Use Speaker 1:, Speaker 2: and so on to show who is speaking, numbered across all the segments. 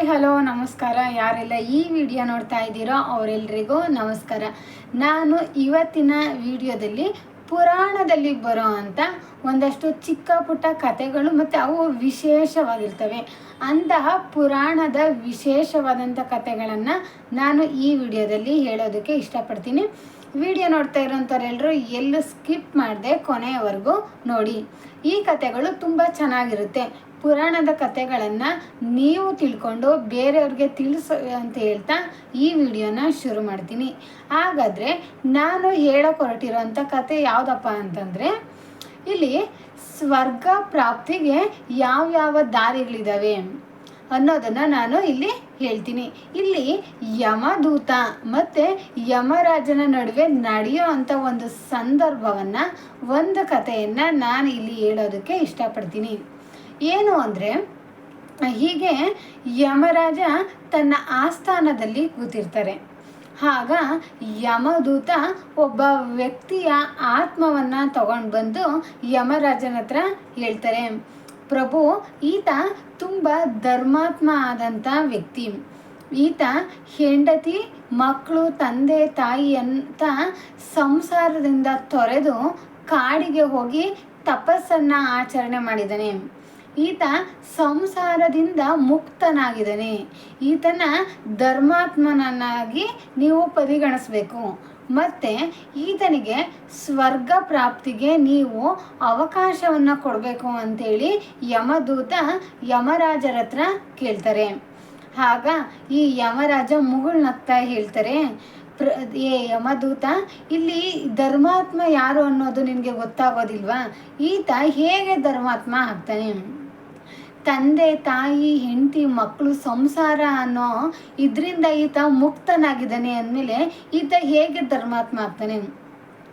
Speaker 1: Hi, hello, ನಮಸ್ಕಾರ. ಯಾರೆಲ್ಲ ಈ ವಿಡಿಯೋ ನೋಡ್ತಾ ಇದ್ದೀರೋ ಅವರೆಲ್ಲರಿಗೂ ನಮಸ್ಕಾರ. ನಾನು ಇವತ್ತಿನ ವಿಡಿಯೋದಲ್ಲಿ ಪುರಾಣದಲ್ಲಿ ಬರೋ ಅಂಥ ಒಂದಷ್ಟು ಚಿಕ್ಕ ಪುಟ್ಟ ಕಥೆಗಳು ಮತ್ತು ಅವು ವಿಶೇಷವಾಗಿರ್ತವೆ. ಅಂತಹ ಪುರಾಣದ ವಿಶೇಷವಾದಂಥ ಕಥೆಗಳನ್ನು ನಾನು ಈ ವಿಡಿಯೋದಲ್ಲಿ ಹೇಳೋದಕ್ಕೆ ಇಷ್ಟಪಡ್ತೀನಿ. ವಿಡಿಯೋ ನೋಡ್ತಾ ಇರೋಂಥವ್ರೆಲ್ಲರೂ ಎಲ್ಲೂ ಸ್ಕಿಪ್ ಮಾಡದೆ ಕೊನೆಯವರೆಗೂ ನೋಡಿ. ಈ ಕಥೆಗಳು ತುಂಬ ಚೆನ್ನಾಗಿರುತ್ತೆ. ಪುರಾಣದ ಕಥೆಗಳನ್ನು ನೀವು ತಿಳ್ಕೊಂಡು ಬೇರೆಯವ್ರಿಗೆ ತಿಳಿಸು ಅಂತ ಹೇಳ್ತಾ ಈ ವಿಡಿಯೋನ ಶುರು ಮಾಡ್ತೀನಿ. ಹಾಗಾದರೆ ನಾನು ಹೇಳೋಕೆ ಹೊರಟಿರೋಂಥ ಕತೆ ಯಾವುದಪ್ಪ ಅಂತಂದರೆ, ಇಲ್ಲಿ ಸ್ವರ್ಗ ಪ್ರಾಪ್ತಿಗೆ ಯಾವ್ಯಾವ ದಾರಿಗಳಿದ್ದಾವೆ ಅನ್ನೋದನ್ನು ನಾನು ಇಲ್ಲಿ ಹೇಳ್ತೀನಿ. ಇಲ್ಲಿ ಯಮದೂತ ಮತ್ತು ಯಮರಾಜನ ನಡುವೆ ನಡೆಯೋ ಅಂಥ ಒಂದು ಸಂದರ್ಭವನ್ನು, ಒಂದು ಕಥೆಯನ್ನು ನಾನು ಇಲ್ಲಿ ಹೇಳೋದಕ್ಕೆ ಇಷ್ಟಪಡ್ತೀನಿ. ಏನು ಅಂದರೆ, ಹೀಗೆ ಯಮರಾಜ ತನ್ನ ಆಸ್ಥಾನದಲ್ಲಿ ಕೂತಿರ್ತಾರೆ. ಆಗ ಯಮದೂತ ಒಬ್ಬ ವ್ಯಕ್ತಿಯ ಆತ್ಮವನ್ನು ತಗೊಂಡು ಬಂದು ಯಮರಾಜನ ಹತ್ರ ಹೇಳ್ತಾರೆ. ಪ್ರಭು, ಈತ ತುಂಬ ಧರ್ಮಾತ್ಮ ಆದಂಥ ವ್ಯಕ್ತಿ. ಈತ ಹೆಂಡತಿ, ಮಕ್ಕಳು, ತಂದೆ, ತಾಯಿ ಅಂತ ಸಂಸಾರದಿಂದ ತೊರೆದು ಕಾಡಿಗೆ ಹೋಗಿ ತಪಸ್ಸನ್ನು ಆಚರಣೆ ಮಾಡಿದ್ದಾನೆ. ಈತ ಸಂಸಾರದಿಂದ ಮುಕ್ತನಾಗಿದ್ದಾನೆ. ಈತನ ಧರ್ಮಾತ್ಮನನ್ನಾಗಿ ನೀವು ಪರಿಗಣಿಸಬೇಕು. ಮತ್ತು ಈತನಿಗೆ ಸ್ವರ್ಗ ಪ್ರಾಪ್ತಿಗೆ ನೀವು ಅವಕಾಶವನ್ನು ಕೊಡಬೇಕು ಅಂತೇಳಿ ಯಮದೂತ ಯಮರಾಜರ ಹತ್ರ ಕೇಳ್ತಾರೆ. ಆಗ ಈ ಯಮರಾಜ ಮುಗುಳ್ನಗ್ತಾ ಹೇಳ್ತಾರೆ, ಪ್ರ, ಏ ಯಮದೂತ, ಇಲ್ಲಿ ಧರ್ಮಾತ್ಮ ಯಾರು ಅನ್ನೋದು ನಿನಗೆ ಗೊತ್ತಾಗೋದಿಲ್ವಾ? ಈತ ಹೇಗೆ ಧರ್ಮಾತ್ಮ ಆಗ್ತಾನೆ? ತಂದೆ, ತಾಯಿ, ಹೆಂಡತಿ ಮಕ್ಕಳು ಸಂಸಾರ ಅನ್ನೋ ಇದರಿಂದ ಈತ ಮುಕ್ತನಾಗಿದ್ದಾನೆ ಅಂದಮೇಲೆ ಈತ ಹೇಗೆ ಧರ್ಮಾತ್ಮ ಆಗ್ತಾನೆ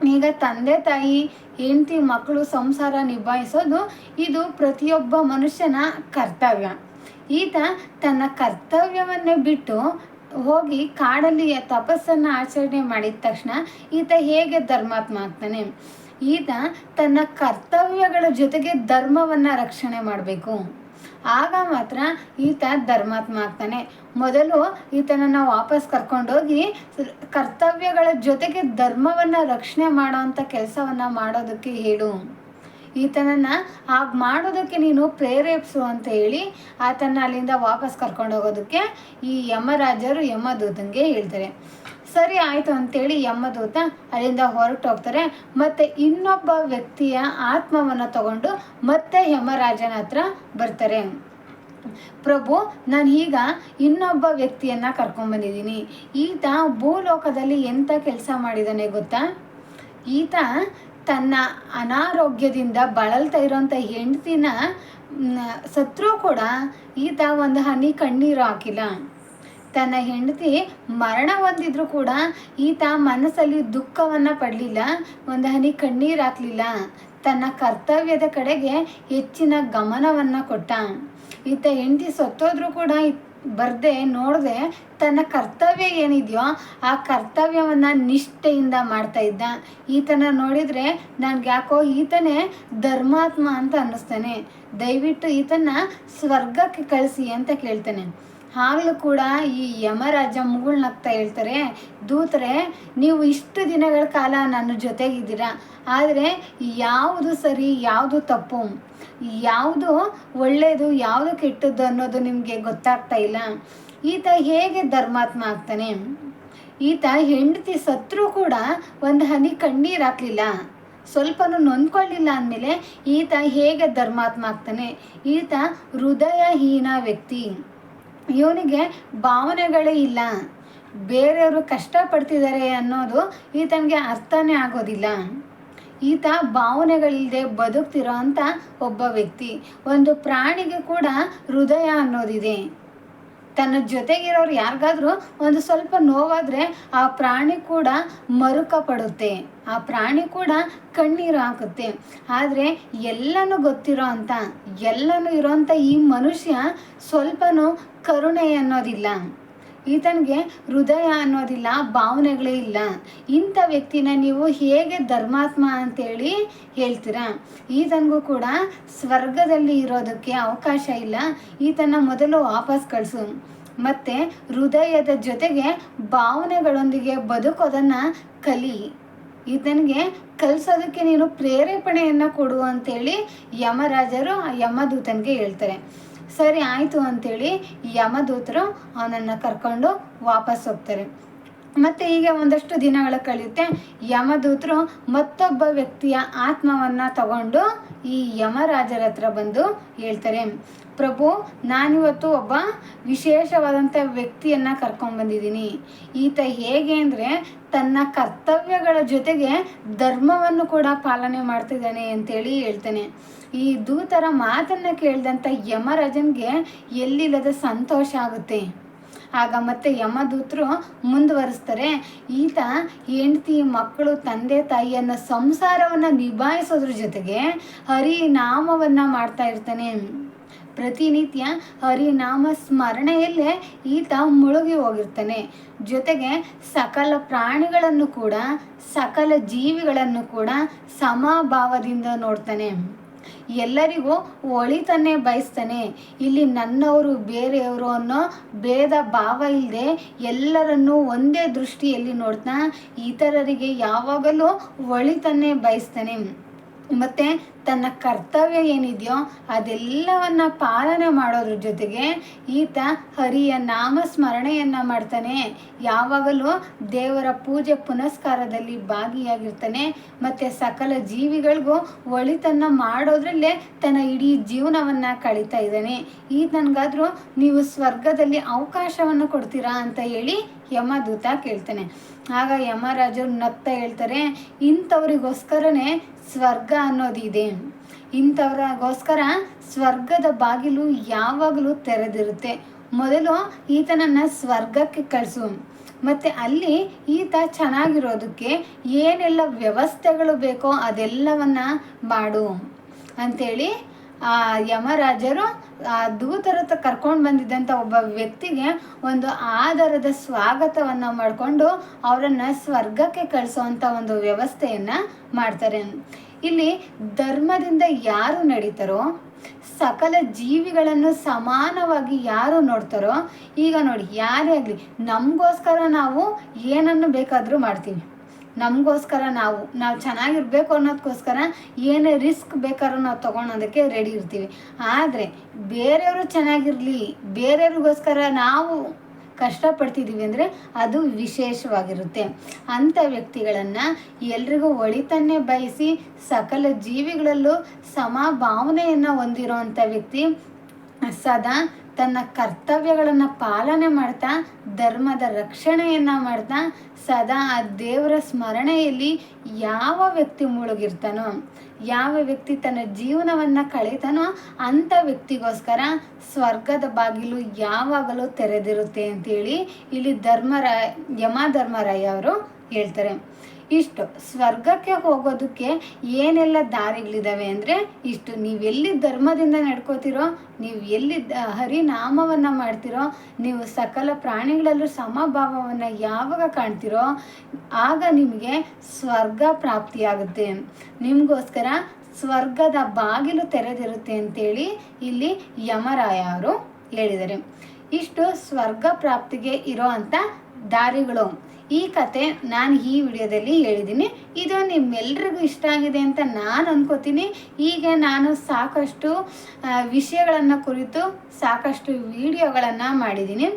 Speaker 1: ಈಗ ತಂದೆ, ತಾಯಿ, ಹೆಂಡತಿ ಮಕ್ಕಳು ಸಂಸಾರ ನಿಭಾಯಿಸೋದು ಇದು ಪ್ರತಿಯೊಬ್ಬ ಮನುಷ್ಯನ ಕರ್ತವ್ಯ. ಈತ ತನ್ನ ಕರ್ತವ್ಯವನ್ನೇ ಬಿಟ್ಟು ಹೋಗಿ ಕಾಡಲ್ಲಿ ತಪಸ್ಸನ್ನು ಆಚರಣೆ ಮಾಡಿದ ತಕ್ಷಣ ಈತ ಹೇಗೆ ಧರ್ಮಾತ್ಮ ಆಗ್ತಾನೆ ಈತ ತನ್ನ ಕರ್ತವ್ಯಗಳ ಜೊತೆಗೆ ಧರ್ಮವನ್ನು ರಕ್ಷಣೆ ಮಾಡಬೇಕು. ಆಗ ಮಾತ್ರ ಈತ ಧರ್ಮಾತ್ಮ ಆಗ್ತಾನೆ ಮೊದಲು ಈತನನ್ನು ವಾಪಸ್ ಕರ್ಕೊಂಡೋಗಿ ಕರ್ತವ್ಯಗಳ ಜೊತೆಗೆ ಧರ್ಮವನ್ನು ರಕ್ಷಣೆ ಮಾಡೋವಂಥ ಕೆಲಸವನ್ನು ಮಾಡೋದಕ್ಕೆ ಹೇಳು. ಈತನನ್ನು ಹಾಗೆ ಮಾಡೋದಕ್ಕೆ ನೀನು ಪ್ರೇರೇಪಿಸು ಅಂತ ಹೇಳಿ ಆತನ ಅಲ್ಲಿಂದ ವಾಪಸ್ ಕರ್ಕೊಂಡೋಗೋದಕ್ಕೆ ಈ ಯಮರಾಜರು ಯಮದೂತನಿಗೆ ಹೇಳ್ತಾರೆ. ಸರಿ ಆಯಿತು ಅಂತೇಳಿ ಯಮದೂತ ಅಲ್ಲಿಂದ ಹೊರಟೋಗ್ತಾರೆ ಮತ್ತು ಇನ್ನೊಬ್ಬ ವ್ಯಕ್ತಿಯ ಆತ್ಮವನ್ನು ತಗೊಂಡು ಮತ್ತೆ ಯಮರಾಜನ ಹತ್ರ ಬರ್ತಾರೆ. ಪ್ರಭು, ನಾನು ಈಗ ಇನ್ನೊಬ್ಬ ವ್ಯಕ್ತಿಯನ್ನು ಕರ್ಕೊಂಡ್ಬಂದಿದ್ದೀನಿ ಈತ ಭೂಲೋಕದಲ್ಲಿ ಎಂಥ ಕೆಲಸ ಮಾಡಿದಾನೆ ಗೊತ್ತಾ? ಈತ ತನ್ನ ಅನಾರೋಗ್ಯದಿಂದ ಬಳಲ್ತಾ ಇರೋಂಥ ಹೆಂಡತಿನ ಸತ್ರೂ ಕೂಡ ಈತ ಒಂದು ಹನಿ ಕಣ್ಣೀರು ಹಾಕಿಲ್ಲ. ತನ್ನ ಹೆಂಡತಿ ಮರಣ ಹೊಂದಿದ್ರು ಕೂಡ ಈತ ಮನಸ್ಸಲ್ಲಿ ದುಃಖವನ್ನು ಪಡಲಿಲ್ಲ, ಒಂದು ಹನಿ ಕಣ್ಣೀರು ಹಾಕಲಿಲ್ಲ. ತನ್ನ ಕರ್ತವ್ಯದ ಕಡೆಗೆ ಹೆಚ್ಚಿನ ಗಮನವನ್ನು ಕೊಟ್ಟ. ಈತ ಹೆಂಡತಿ ಸತ್ತೋದ್ರೂ ಕೂಡ ಬರ್ದೆ ನೋಡದೆ ತನ್ನ ಕರ್ತವ್ಯ ಏನಿದೆಯೋ ಆ ಕರ್ತವ್ಯವನ್ನು ನಿಷ್ಠೆಯಿಂದ ಮಾಡ್ತಾ ಇದ್ದ. ಈತನ ನೋಡಿದರೆ ನನಗೆ ಯಾಕೋ ಈತನೇ ಧರ್ಮಾತ್ಮ ಅಂತ ಅನ್ನಿಸ್ತಾನೆ. ದಯವಿಟ್ಟು ಈತನ ಸ್ವರ್ಗಕ್ಕೆ ಕಳಿಸಿ ಅಂತ ಕೇಳ್ತಾನೆ. ಆಗಲೂ ಕೂಡ ಈ ಯಮರಾಜ ಮುಗುಳ್ನಗ್ತಾ ಹೇಳ್ತಾರೆ, ದೂತರೆ, ನೀವು ಇಷ್ಟು ದಿನಗಳ ಕಾಲ ನನ್ನ ಜೊತೆಗಿದ್ದೀರಾ? ಆದರೆ ಯಾವುದು ಸರಿ, ಯಾವುದು ತಪ್ಪು? ಯಾವುದು ಒಳ್ಳೆಯದು ಯಾವುದು ಕೆಟ್ಟದ್ದು ಅನ್ನೋದು ನಿಮಗೆ ಗೊತ್ತಾಗ್ತಾ ಇಲ್ಲ. ಈತ ಹೇಗೆ ಧರ್ಮಾತ್ಮ ಆಗ್ತಾನೆ? ಈತ ಹೆಂಡತಿ ಸತ್ರು ಕೂಡ ಒಂದು ಹನಿ ಕಣ್ಣೀರು ಹಾಕಲಿಲ್ಲ. ಸ್ವಲ್ಪನೂ ನೊಂದ್ಕೊಳ್ಳಿಲ್ಲ ಅಂದಮೇಲೆ ಈತ ಹೇಗೆ ಧರ್ಮಾತ್ಮ ಆಗ್ತಾನೆ? ಈತ ಹೃದಯಹೀನ ವ್ಯಕ್ತಿ. ಇವನಿಗೆ ಭಾವನೆಗಳೇ ಇಲ್ಲ. ಬೇರೆಯವರು ಕಷ್ಟಪಡ್ತಿದ್ದಾರೆ ಅನ್ನೋದು ಈತನಿಗೆ ಅರ್ಥನೇ ಆಗೋದಿಲ್ಲ. ಈತ ಭಾವನೆಗಳಿಲ್ಲದೆ ಬದುಕ್ತಿರೋ ಅಂಥ ಒಬ್ಬ ವ್ಯಕ್ತಿ, ಒಂದು ಪ್ರಾಣಿಗೆ ಕೂಡ ಹೃದಯ ಅನ್ನೋದಿದೆ. ತನ್ನ ಜೊತೆಗಿರೋರು ಯಾರಿಗಾದ್ರೂ ಒಂದು ಸ್ವಲ್ಪ ನೋವಾದರೆ ಆ ಪ್ರಾಣಿ ಕೂಡ ಮರುಕ ಪಡುತ್ತೆ. ಆ ಪ್ರಾಣಿ ಕೂಡ ಕಣ್ಣೀರು ಹಾಕುತ್ತೆ. ಆದರೆ ಎಲ್ಲನೂ ಗೊತ್ತಿರೋ ಅಂಥ ಎಲ್ಲನೂ ಇರೋಂಥ ಈ ಮನುಷ್ಯ ಸ್ವಲ್ಪನೂ ಕರುಣೆ ಅನ್ನೋದಿಲ್ಲ. ಈತನಿಗೆ ಹೃದಯ ಅನ್ನೋದಿಲ್ಲ, ಭಾವನೆಗಳೇ ಇಲ್ಲ. ಇಂಥ ವ್ಯಕ್ತಿನ ನೀವು ಹೇಗೆ ಧರ್ಮಾತ್ಮ ಅಂತೇಳಿ ಹೇಳ್ತೀರಾ? ಈತನಿಗೂ ಕೂಡ ಸ್ವರ್ಗದಲ್ಲಿ ಇರೋದಕ್ಕೆ ಅವಕಾಶ ಇಲ್ಲ. ಈತನ ಮೊದಲು ವಾಪಸ್ ಕಳಿಸು. ಮತ್ತು ಹೃದಯದ ಜೊತೆಗೆ ಭಾವನೆಗಳೊಂದಿಗೆ ಬದುಕೋದನ್ನು ಕಲಿ. ಇದನಿಗೆ ಕಲ್ಸೋದಕ್ಕೆ ನೀನು ಪ್ರೇರೇಪಣೆಯನ್ನು ಕೊಡು ಅಂತೇಳಿ ಯಮರಾಜರು ಯಮದೂತನಿಗೆ ಹೇಳ್ತಾರೆ. ಸರಿ, ಆಯಿತು ಅಂತೇಳಿ ಯಮದೂತರು ಅವನನ್ನು ಕರ್ಕೊಂಡು ವಾಪಸ್ ಹೋಗ್ತಾರೆ. ಮತ್ತು ಹೀಗೆ ಒಂದಷ್ಟು ದಿನಗಳು ಕಳೆಯುತ್ತೆ. ಯಮದೂತರು ಮತ್ತೊಬ್ಬ ವ್ಯಕ್ತಿಯ ಆತ್ಮವನ್ನು ತಗೊಂಡು ಈ ಯಮರಾಜರ ಹತ್ರ ಬಂದು ಹೇಳ್ತಾರೆ. ಪ್ರಭು, ನಾನಿವತ್ತು ಒಬ್ಬ ವಿಶೇಷವಾದಂಥ ವ್ಯಕ್ತಿಯನ್ನು ಕರ್ಕೊಂಡ್ಬಂದಿದ್ದೀನಿ ಈತ ಹೇಗೆ ಅಂದರೆ ತನ್ನ ಕರ್ತವ್ಯಗಳ ಜೊತೆಗೆ ಧರ್ಮವನ್ನು ಕೂಡ ಪಾಲನೆ ಮಾಡ್ತಿದ್ದಾನೆ ಅಂತೇಳಿ ಹೇಳ್ತಾನೆ. ಈ ದೂತರ ಮಾತನ್ನು ಕೇಳಿದಂಥ ಯಮರಾಜನ್ಗೆ ಎಲ್ಲಿಲ್ಲದ ಸಂತೋಷ ಆಗುತ್ತೆ. ಆಗ ಮತ್ತೆ ಯಮದೂತರು ಮುಂದುವರಿಸ್ತಾರೆ. ಈತ ಹೆಂಡತಿ, ಮಕ್ಕಳು, ತಂದೆ, ತಾಯಿಯನ್ನ ಸಂಸಾರವನ್ನು ನಿಭಾಯಿಸೋದ್ರ ಜೊತೆಗೆ ಹರಿನಾಮವನ್ನು ಮಾಡ್ತಾ ಇರ್ತಾನೆ. ಪ್ರತಿನಿತ್ಯ ಹರಿನಾಮ ಸ್ಮರಣೆಯಲ್ಲೇ ಈತ ಮುಳುಗಿ ಹೋಗಿರ್ತಾನೆ. ಜೊತೆಗೆ ಸಕಲ ಪ್ರಾಣಿಗಳನ್ನು ಕೂಡ, ಸಕಲ ಜೀವಿಗಳನ್ನು ಕೂಡ ಸಮಭಾವದಿಂದ ನೋಡ್ತಾನೆ. ಎಲ್ಲರಿಗೂ ಒಳಿತನ್ನೇ ಬಯಸ್ತಾನೆ. ಇಲ್ಲಿ ನನ್ನವರು, ಬೇರೆಯವರು ಅನ್ನೋ ಭೇದ ಭಾವ ಇಲ್ಲದೆ ಎಲ್ಲರನ್ನೂ ಒಂದೇ ದೃಷ್ಟಿಯಲ್ಲಿ ನೋಡ್ತಾ ಇತರರಿಗೆ ಯಾವಾಗಲೂ ಒಳಿತನ್ನೇ ಬಯಸ್ತಾನೆ. ಮತ್ತು ತನ್ನ ಕರ್ತವ್ಯ ಏನಿದೆಯೋ ಅದೆಲ್ಲವನ್ನ ಪಾಲನೆ ಮಾಡೋದ್ರ ಜೊತೆಗೆ ಈತ ಹರಿಯ ನಾಮ ಸ್ಮರಣೆಯನ್ನು ಮಾಡ್ತಾನೆ. ಯಾವಾಗಲೂ ದೇವರ ಪೂಜೆ ಪುನಸ್ಕಾರದಲ್ಲಿ ಭಾಗಿಯಾಗಿರ್ತಾನೆ. ಮತ್ತು ಸಕಲ ಜೀವಿಗಳಿಗೂ ಒಳಿತನ್ನು ಮಾಡೋದ್ರಲ್ಲೇ ತನ್ನ ಇಡೀ ಜೀವನವನ್ನು ಕಳೀತಾ ಇದ್ದಾನೆ. ಈತನಿಗಾದರೂ ನೀವು ಸ್ವರ್ಗದಲ್ಲಿ ಅವಕಾಶವನ್ನು ಕೊಡ್ತೀರಾ ಅಂತ ಹೇಳಿ ಯಮದೂತ ಕೇಳ್ತಾನೆ. ಆಗ ಯಮರಾಜರು ನತ್ತ ಹೇಳ್ತಾರೆ, ಇಂಥವರಿಗೋಸ್ಕರನೇ ಸ್ವರ್ಗ ಅನ್ನೋದಿದೆ. ಇಂಥವ್ರಿಗೋಸ್ಕರ ಸ್ವರ್ಗದ ಬಾಗಿಲು ಯಾವಾಗಲೂ ತೆರೆದಿರುತ್ತೆ. ಮೊದಲು ಈತನನ್ನು ಸ್ವರ್ಗಕ್ಕೆ ಕಳಿಸು. ಮತ್ತು ಅಲ್ಲಿ ಈತ ಚೆನ್ನಾಗಿರೋದಕ್ಕೆ ಏನೆಲ್ಲ ವ್ಯವಸ್ಥೆಗಳು ಬೇಕೋ ಅದೆಲ್ಲವನ್ನ ಮಾಡು ಅಂಥೇಳಿ ಆ ಯಮರಾಜರು ಆ ದೂತರ ಕರ್ಕೊಂಡು ಬಂದಿದ್ದಂಥ ಒಬ್ಬ ವ್ಯಕ್ತಿಗೆ ಒಂದು ಆಧಾರದ ಸ್ವಾಗತವನ್ನು ಮಾಡಿಕೊಂಡು ಅವರನ್ನು ಸ್ವರ್ಗಕ್ಕೆ ಕಳಿಸೋವಂಥ ಒಂದು ವ್ಯವಸ್ಥೆಯನ್ನು ಮಾಡ್ತಾರೆ. ಇಲ್ಲಿ ಧರ್ಮದಿಂದ ಯಾರು ನಡೀತಾರೋ, ಸಕಲ ಜೀವಿಗಳನ್ನು ಸಮಾನವಾಗಿ ಯಾರು ನೋಡ್ತಾರೋ, ಈಗ ನೋಡಿ ಯಾರೇ ಆಗಲಿ, ನಮಗೋಸ್ಕರ ನಾವು ಏನನ್ನು ಬೇಕಾದರೂ ಮಾಡ್ತೀವಿ. ನಮಗೋಸ್ಕರ ನಾವು ನಾವು ಚೆನ್ನಾಗಿರ್ಬೇಕು ಅನ್ನೋದಕ್ಕೋಸ್ಕರ ಏನೇ ರಿಸ್ಕ್ ಬೇಕಾದ್ರೂ ನಾವು ತೊಗೊಳೋದಕ್ಕೆ ರೆಡಿ ಇರ್ತೀವಿ. ಆದರೆ ಬೇರೆಯವರು ಚೆನ್ನಾಗಿರಲಿ, ಬೇರೆಯವ್ರಿಗೋಸ್ಕರ ನಾವು ಕಷ್ಟಪಡ್ತಿದ್ದೀವಿ ಅಂದರೆ ಅದು ವಿಶೇಷವಾಗಿರುತ್ತೆ. ಅಂಥ ವ್ಯಕ್ತಿಗಳನ್ನು ಎಲ್ರಿಗೂ ಒಳಿತನ್ನೇ ಬಯಸಿ ಸಕಲ ಜೀವಿಗಳಲ್ಲೂ ಸಮಭಾವನೆಯನ್ನು ಹೊಂದಿರೋ ವ್ಯಕ್ತಿ ಸದಾ ತನ್ನ ಕರ್ತವ್ಯಗಳನ್ನು ಪಾಲನೆ ಮಾಡ್ತಾ, ಧರ್ಮದ ರಕ್ಷಣೆಯನ್ನು ಮಾಡ್ತಾ, ಸದಾ ಆ ದೇವರ ಸ್ಮರಣೆಯಲ್ಲಿ ಯಾವ ವ್ಯಕ್ತಿ ಮುಳುಗಿರ್ತಾನೋ, ಯಾವ ವ್ಯಕ್ತಿ ತನ್ನ ಜೀವನವನ್ನು ಕಳೀತಾನೋ ಅಂಥ ವ್ಯಕ್ತಿಗೋಸ್ಕರ ಸ್ವರ್ಗದ ಬಾಗಿಲು ಯಾವಾಗಲೂ ತೆರೆದಿರುತ್ತೆ ಅಂತೇಳಿ ಇಲ್ಲಿ ಧರ್ಮರಾಯ, ಯಮ ಧರ್ಮರಾಯ ಅವರು ಹೇಳ್ತಾರೆ. ಇಷ್ಟು ಸ್ವರ್ಗಕ್ಕೆ ಹೋಗೋದಕ್ಕೆ ಏನೆಲ್ಲ ದಾರಿಗಳಿದ್ದಾವೆ ಅಂದರೆ ಇಷ್ಟು ನೀವೆಲ್ಲಿ ಧರ್ಮದಿಂದ ನಡ್ಕೋತಿರೋ, ನೀವು ಎಲ್ಲಿ ಹರಿನಾಮವನ್ನು ಮಾಡ್ತಿರೋ, ನೀವು ಸಕಲ ಪ್ರಾಣಿಗಳಲ್ಲೂ ಸಮಭಾವವನ್ನು ಯಾವಾಗ ಕಾಣ್ತಿರೋ, ಆಗ ನಿಮಗೆ ಸ್ವರ್ಗ ಪ್ರಾಪ್ತಿಯಾಗುತ್ತೆ. ನಿಮಗೋಸ್ಕರ ಸ್ವರ್ಗದ ಬಾಗಿಲು ತೆರೆದಿರುತ್ತೆ ಅಂತೇಳಿ ಇಲ್ಲಿ ಯಮರಾಯ ಅವರು ಹೇಳಿದ್ದಾರೆ. ಇಷ್ಟು ಸ್ವರ್ಗ ಪ್ರಾಪ್ತಿಗೆ ಇರೋ ಅಂಥ ದಾರಿಗಳು. ಈ ಕತೆ ನಾನು ಈ ವಿಡಿಯೋದಲ್ಲಿ ಹೇಳಿದ್ದೀನಿ ಇದು ನಿಮ್ಮೆಲ್ರಿಗೂ ಇಷ್ಟ ಆಗಿದೆ ಅಂತ ನಾನು ಅನ್ಕೋತೀನಿ. ಈಗ ನಾನು ಸಾಕಷ್ಟು ವಿಷಯಗಳನ್ನು ಕುರಿತು ಸಾಕಷ್ಟು ವಿಡಿಯೋಗಳನ್ನು ಮಾಡಿದ್ದೀನಿ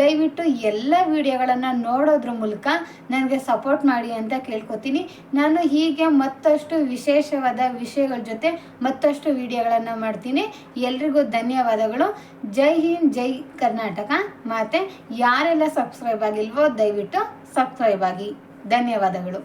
Speaker 1: ದಯವಿಟ್ಟು ಎಲ್ಲ ವಿಡಿಯೋಗಳನ್ನು ನೋಡೋದ್ರ ಮೂಲಕ ನನಗೆ ಸಪೋರ್ಟ್ ಮಾಡಿ ಅಂತ ಕೇಳ್ಕೊತೀನಿ. ನಾನು ಹೀಗೆ ಮತ್ತಷ್ಟು ವಿಶೇಷವಾದ ವಿಷಯಗಳ ಜೊತೆ ಮತ್ತಷ್ಟು ವಿಡಿಯೋಗಳನ್ನು ಮಾಡ್ತೀನಿ. ಎಲ್ರಿಗೂ ಧನ್ಯವಾದಗಳು. ಜೈ ಹಿಂದ್, ಜೈ ಕರ್ನಾಟಕ. ಮಾತೆ, ಯಾರೆಲ್ಲ ಸಬ್ಸ್ಕ್ರೈಬ್ ಆಗಿಲ್ವೋ ದಯವಿಟ್ಟು ಸಬ್ಸ್ಕ್ರೈಬ್ ಆಗಿ ಧನ್ಯವಾದಗಳು.